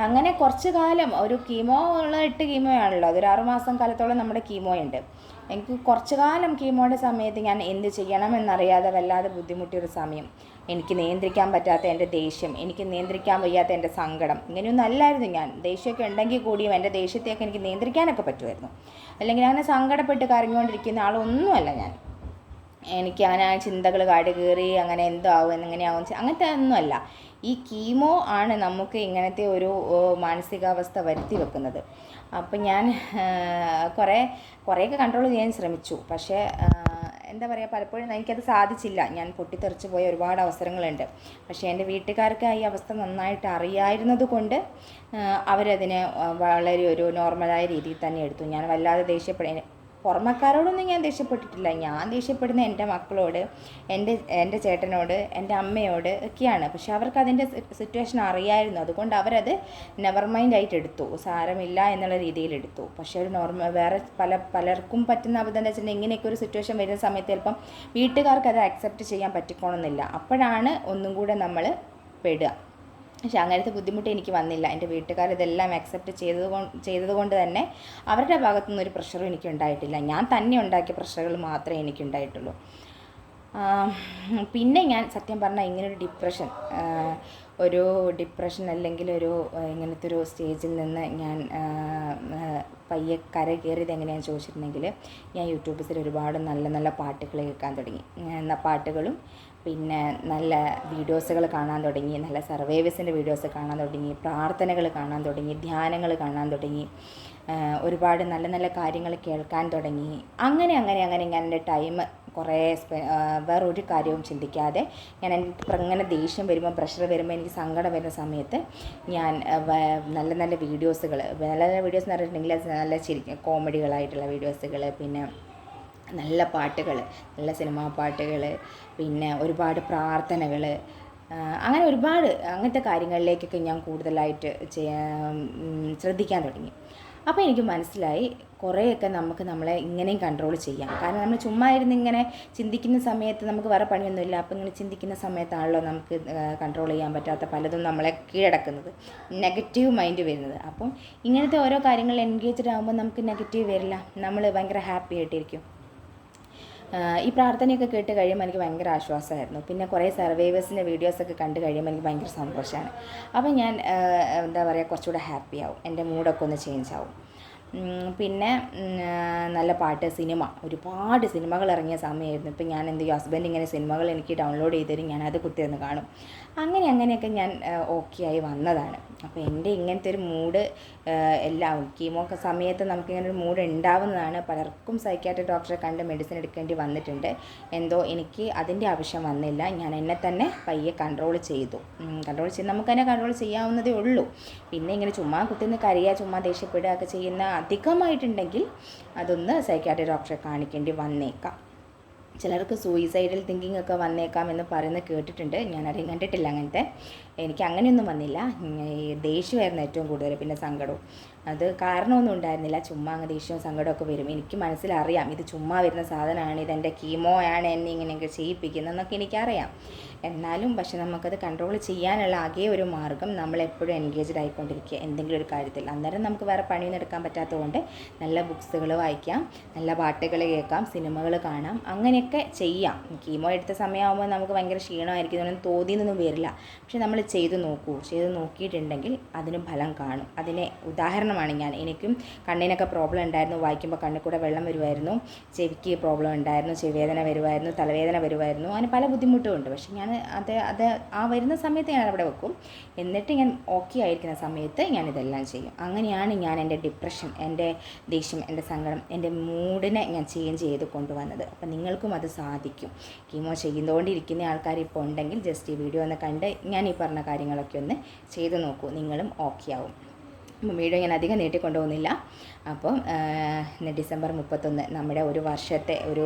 അങ്ങനെ കുറച്ച് കാലം ഒരു കീമോ ഉള്ള എട്ട് കീമോ ആണല്ലോ. അതൊരു ആറുമാസം കാലത്തോളം നമ്മുടെ കീമോ ഉണ്ട്. എനിക്ക് കുറച്ച് കാലം കീമോയുടെ സമയത്ത് ഞാൻ എന്ത് ചെയ്യണം എന്നറിയാതെ വല്ലാതെ ബുദ്ധിമുട്ടിയൊരു സമയം. എനിക്ക് നിയന്ത്രിക്കാൻ പറ്റാത്ത എന്റെ ദേഷ്യം എനിക്ക് നിയന്ത്രിക്കാൻ വയ്യാത്ത എന്റെ സങ്കടം ഇങ്ങനെയൊന്നും അല്ലായിരുന്നു ഞാൻ. ദേഷ്യമൊക്കെ ഉണ്ടെങ്കിൽ കൂടിയും എന്റെ ദേഷ്യത്തെയൊക്കെ എനിക്ക് നിയന്ത്രിക്കാനൊക്കെ പറ്റുമായിരുന്നു. അല്ലെങ്കിൽ അങ്ങനെ സങ്കടപ്പെട്ട് കരഞ്ഞുകൊണ്ടിരിക്കുന്ന ആളൊന്നുമല്ല ഞാൻ. എനിക്ക് അങ്ങനെ ചിന്തകൾ കാട് കയറി അങ്ങനെ എന്തോ ആവും എങ്ങനെയാവും അങ്ങനത്തെ ഒന്നുമല്ല. ഈ കീമോ ആണ് നമുക്ക് ഇങ്ങനത്തെ ഒരു മാനസികാവസ്ഥ വരുത്തി വെക്കുന്നത്. അപ്പം ഞാൻ കുറേ കുറേയൊക്കെ കൺട്രോൾ ചെയ്യാൻ ശ്രമിച്ചു. പക്ഷേ എന്താ പറയുക പലപ്പോഴും എനിക്കത് സാധിച്ചില്ല. ഞാൻ പൊട്ടിത്തെറിച്ച് പോയ ഒരുപാട് അവസരങ്ങളുണ്ട്. പക്ഷേ എന്റെ വീട്ടുകാർക്ക് ഈ അവസ്ഥ നന്നായിട്ട് അറിയായിരുന്നത് കൊണ്ട് അവരതിനെ വളരെ ഒരു നോർമലായ രീതിയിൽ തന്നെ എടുത്തു. ഞാൻ വല്ലാതെ ദേഷ്യപ്പെടുക പുറമക്കാരോടൊന്നും ഞാൻ ദേഷ്യപ്പെട്ടിട്ടില്ല. ഞാൻ ദേഷ്യപ്പെടുന്ന എന്റെ മക്കളോട് എന്റെ എന്റെ ചേട്ടനോട് എന്റെ അമ്മയോട് ഒക്കെയാണ്. പക്ഷെ അവർക്ക് അതിന്റെ സിറ്റുവേഷൻ അറിയായിരുന്നു. അതുകൊണ്ട് അവരത് നെവർ മൈൻഡ് ആയിട്ട് എടുത്തു. സാരമില്ല എന്നുള്ള രീതിയിൽ എടുത്തു. പക്ഷേ ഒരു നോർമൽ വേറെ പല പലർക്കും പറ്റുന്ന അബദ്ധം എന്താ വെച്ചിട്ടുണ്ടെങ്കിൽ ഇങ്ങനെയൊക്കെ ഒരു സിറ്റുവേഷൻ വരുന്ന സമയത്ത് ചിലപ്പം വീട്ടുകാർക്ക് അത് അക്സെപ്റ്റ് ചെയ്യാൻ പറ്റിക്കോണമെന്നില്ല അപ്പോഴാണ് ഒന്നും കൂടെ നമ്മൾ പെടുക. പക്ഷെ അങ്ങനത്തെ ബുദ്ധിമുട്ട് എനിക്ക് വന്നില്ല. എന്റെ വീട്ടുകാർ ഇതെല്ലാം അക്സെപ്റ്റ് ചെയ്തത് കൊണ്ട് ചെയ്തത് കൊണ്ട് തന്നെ അവരുടെ ഭാഗത്തുനിന്ന് ഒരു പ്രഷറും എനിക്ക് ഉണ്ടായിട്ടില്ല. ഞാൻ തന്നെ ഉണ്ടാക്കിയ പ്രഷറുകൾ മാത്രമേ എനിക്കുണ്ടായിട്ടുള്ളൂ പിന്നെ ഞാൻ സത്യം പറഞ്ഞാൽ ഇങ്ങനൊരു ഡിപ്രഷൻ ഒരു ഡിപ്രഷൻ അല്ലെങ്കിൽ ഒരു ഇങ്ങനത്തെ ഒരു സ്റ്റേജിൽ നിന്ന് ഞാൻ പയ്യെ കര കയറിയത് എങ്ങനെയാണെന്ന് ചോദിച്ചിട്ടുണ്ടെങ്കിൽ ഞാൻ യൂട്യൂബിൽ ഒരുപാട് നല്ല നല്ല പാട്ടുകൾ കേൾക്കാൻ തുടങ്ങി. എന്ന പാട്ടുകളും പിന്നെ നല്ല വീഡിയോസുകൾ കാണാൻ തുടങ്ങി നല്ല സർവൈവേഴ്സിന്റെ വീഡിയോസ് കാണാൻ തുടങ്ങി പ്രാർത്ഥനകൾ കാണാൻ തുടങ്ങി ധ്യാനങ്ങൾ കാണാൻ തുടങ്ങി ഒരുപാട് നല്ല നല്ല കാര്യങ്ങൾ കേൾക്കാൻ തുടങ്ങി. അങ്ങനെ അങ്ങനെ അങ്ങനെ ഞാൻ എന്റെ ടൈം കുറേ സ്പെ വേറൊരു കാര്യവും ചിന്തിക്കാതെ ഞാൻ എനിക്ക് അങ്ങനെ ദേഷ്യം വരുമ്പോൾ പ്രഷർ വരുമ്പോൾ എനിക്ക് സങ്കടം വരുന്ന സമയത്ത് ഞാൻ നല്ല നല്ല വീഡിയോസുകൾ നല്ല നല്ല വീഡിയോസ് എന്ന് പറഞ്ഞിട്ടുണ്ടെങ്കിൽ നല്ല ചിരി കോമഡികളായിട്ടുള്ള വീഡിയോസുകൾ പിന്നെ നല്ല പാട്ടുകൾ നല്ല സിനിമാ പാട്ടുകൾ പിന്നെ ഒരുപാട് പ്രാർത്ഥനകൾ അങ്ങനെ ഒരുപാട് അങ്ങനത്തെ കാര്യങ്ങളിലേക്കൊക്കെ ഞാൻ കൂടുതലായിട്ട് ചെയ്യാൻ ശ്രദ്ധിക്കാൻ തുടങ്ങി. അപ്പോൾ എനിക്ക് മനസ്സിലായി കുറേയൊക്കെ നമുക്ക് നമ്മളെ ഇങ്ങനെയും കൺട്രോൾ ചെയ്യാം. കാരണം നമ്മൾ ചുമ്മാ ഇരുന്ന് ഇങ്ങനെ ചിന്തിക്കുന്ന സമയത്ത് നമുക്ക് വേറെ പണിയൊന്നുമില്ല. അപ്പോൾ ഇങ്ങനെ ചിന്തിക്കുന്ന സമയത്താണല്ലോ നമുക്ക് കൺട്രോൾ ചെയ്യാൻ പറ്റാത്ത പലതും നമ്മളെ കീഴടക്കുന്നത്. നെഗറ്റീവ് മൈൻഡ് വരുന്നത്. അപ്പം ഇങ്ങനത്തെ ഓരോ കാര്യങ്ങളിൽ എൻഗേജ്ഡ് ആകുമ്പോൾ നമുക്ക് നെഗറ്റീവ് വരില്ല. നമ്മൾ ഭയങ്കര ഹാപ്പി ആയിട്ടിരിക്കും. ഈ പ്രാർത്ഥനയൊക്കെ കേട്ട് കഴിയുമ്പോൾ എനിക്ക് ഭയങ്കര ആശ്വാസമായിരുന്നു. പിന്നെ കുറേ സർവൈവേഴ്സിന്റെ വീഡിയോസൊക്കെ കണ്ട് കഴിയുമ്പോൾ എനിക്ക് ഭയങ്കര സന്തോഷമാണ്. അപ്പോൾ ഞാൻ എന്താ പറയുക കുറച്ചുകൂടെ ഹാപ്പി ആവും. എന്റെ മൂഡൊക്കെ ഒന്ന് ചേഞ്ച് ആവും. പിന്നെ നല്ല പാട്ട് സിനിമ. ഒരുപാട് സിനിമകൾ ഇറങ്ങിയ സമയമായിരുന്നു. ഇപ്പം ഞാൻ എന്ത് ഹസ്ബൻഡ് ഇങ്ങനെ സിനിമകൾ എനിക്ക് ഡൗൺലോഡ് ചെയ്ത് തരും. ഞാൻ അത് കുത്തിയിരുന്ന് കാണും. അങ്ങനെ അങ്ങനെയൊക്കെ ഞാൻ ഓക്കെ ആയി വന്നതാണ്. അപ്പോൾ എന്റെ ഇങ്ങനത്തെ ഒരു മൂഡ് എല്ലാം കീമോ സമയത്ത് നമുക്കിങ്ങനെ ഒരു മൂഡ് ഉണ്ടാവുന്നതാണ്. പലർക്കും സൈക്കാട്രി ഡോക്ടറെ കണ്ട് മെഡിസിൻ എടുക്കേണ്ടി വന്നിട്ടുണ്ട്. എന്തോ എനിക്ക് അതിന്റെ ആവശ്യം വന്നില്ല. ഞാൻ എന്നെ തന്നെ പയ്യെ കൺട്രോൾ ചെയ്തു. കൺട്രോൾ ചെയ്ത് നമുക്ക് തന്നെ കൺട്രോൾ ചെയ്യാവുന്നതേ ഉള്ളൂ. പിന്നെ ഇങ്ങനെ ചുമ്മാ കുത്തിന്ന് കരയുക ചുമ്മാ ദേഷ്യപ്പെടുക ഒക്കെ ചെയ്യുന്ന അധികമായിട്ടുണ്ടെങ്കിൽ അതൊന്ന് സൈക്കാട്രി ഡോക്ടറെ കാണിക്കേണ്ടി വന്നേക്കാം. ചിലർക്ക് സൂയിസൈഡൽ തിങ്കിങ് ഒക്കെ വന്നേക്കാം എന്ന് പറയുന്നത് കേട്ടിട്ടുണ്ട്. ആരെയും കണ്ടിട്ടില്ല അങ്ങനത്തെ. എനിക്ക് അങ്ങനെയൊന്നും വന്നില്ല ദേഷ്യമായിരുന്നു ഏറ്റവും കൂടുതൽ പിന്നെ സങ്കടവും. അത് കാരണമൊന്നും ഉണ്ടായിരുന്നില്ല. ചുമ്മാ അങ്ങ് ദേഷ്യവും സങ്കടമൊക്കെ വരും. എനിക്ക് മനസ്സിലറിയാം ഇത് ചുമ്മാ വരുന്ന സാധനമാണ് ഇതെന്റെ കീമോയാണ് എന്നെ ഇങ്ങനെയൊക്കെ ചെയ്യിപ്പിക്കുന്നതെന്നൊക്കെ എനിക്കറിയാം. എന്നാലും പക്ഷെ നമുക്കത് കൺട്രോൾ ചെയ്യാനുള്ള ആകെ ഒരു മാർഗം നമ്മളെപ്പോഴും എൻഗേജ്ഡ് ആയിക്കൊണ്ടിരിക്കുക എന്തെങ്കിലും ഒരു കാര്യത്തിൽ. അന്നേരം നമുക്ക് വേറെ പണിയൊന്നും എടുക്കാൻ പറ്റാത്തതുകൊണ്ട് നല്ല ബുക്സുകൾ വായിക്കാം നല്ല പാട്ടുകൾ കേൾക്കാം സിനിമകൾ കാണാം അങ്ങനെയൊക്കെ ചെയ്യാം. കീമോ എടുത്ത സമയമാകുമ്പോൾ നമുക്ക് ഭയങ്കര ക്ഷീണമായിരിക്കും എന്നൊന്നും തോന്നിയെന്നൊന്നും വരില്ല. പക്ഷെ നമ്മൾ ചെയ്ത് നോക്കൂ. ചെയ്ത് നോക്കിയിട്ടുണ്ടെങ്കിൽ അതിന് ഫലം കാണും. അതിന് ഉദാഹരണമാണ് ഞാൻ. എനിക്കും കണ്ണിനൊക്കെ പ്രോബ്ലം ഉണ്ടായിരുന്നു. വായിക്കുമ്പോൾ കണ്ണിൽ കൂടെ വെള്ളം വരുമായിരുന്നു. ചെവിക്ക് പ്രോബ്ലം ഉണ്ടായിരുന്നു. ചെവിവേദന വരുമായിരുന്നു. തലവേദന വരുമായിരുന്നു. അങ്ങനെ പല ബുദ്ധിമുട്ടും ഉണ്ട്. പക്ഷേ ഞാൻ അത് അത് ആ വരുന്ന സമയത്ത് ഞാൻ അവിടെ വെക്കും. എന്നിട്ട് ഞാൻ ഓക്കെ ആയിരിക്കുന്ന സമയത്ത് ഞാൻ ഇതെല്ലാം ചെയ്യും. അങ്ങനെയാണ് ഞാൻ എന്റെ ഡിപ്രഷൻ എന്റെ ദേഷ്യം എന്റെ സങ്കടം എന്റെ മൂഡിനെ ഞാൻ ചേഞ്ച് ചെയ്ത് കൊണ്ടുവന്നത്. അപ്പം നിങ്ങൾക്കും അത് സാധിക്കും. കീമോ ചെയ്യുന്നതുകൊണ്ടിരിക്കുന്ന ആൾക്കാർ ഇപ്പോൾ ഉണ്ടെങ്കിൽ ജസ്റ്റ് ഈ വീഡിയോ ഒന്ന് കണ്ട് ഞാൻ ഈ പറഞ്ഞ കാര്യങ്ങളൊക്കെ ഒന്ന് ചെയ്ത് നോക്കൂ. നിങ്ങളും ഓക്കെ ആവും. വീഡിയോ ഞാൻ അധികം നീട്ടിക്കൊണ്ടുപോകുന്നില്ല. അപ്പം ഡിസംബർ മുപ്പത്തൊന്ന് നമ്മുടെ ഒരു വർഷത്തെ ഒരു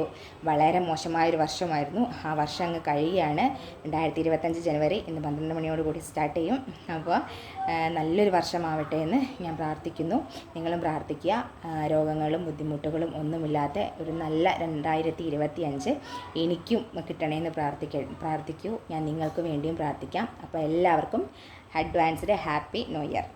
വളരെ മോശമായൊരു വർഷമായിരുന്നു. ആ വർഷം അങ്ങ് കഴിയുകയാണ്. രണ്ടായിരത്തി ഇരുപത്തഞ്ച് ജനുവരി ഇന്ന് പന്ത്രണ്ട് മണിയോട് കൂടി സ്റ്റാർട്ട് ചെയ്യും. അപ്പോൾ നല്ലൊരു വർഷമാവട്ടെ എന്ന് ഞാൻ പ്രാർത്ഥിക്കുന്നു. നിങ്ങളും പ്രാർത്ഥിക്കുക. രോഗങ്ങളും ബുദ്ധിമുട്ടുകളും ഒന്നുമില്ലാത്ത ഒരു നല്ല രണ്ടായിരത്തി ഇരുപത്തി അഞ്ച് എനിക്കും കിട്ടണമെന്ന് പ്രാർത്ഥിക്ക പ്രാർത്ഥിക്കൂ. ഞാൻ നിങ്ങൾക്ക് വേണ്ടിയും പ്രാർത്ഥിക്കാം. അപ്പോൾ എല്ലാവർക്കും അഡ്വാൻസ്ഡ് ഹാപ്പി ന്യൂ ഇയർ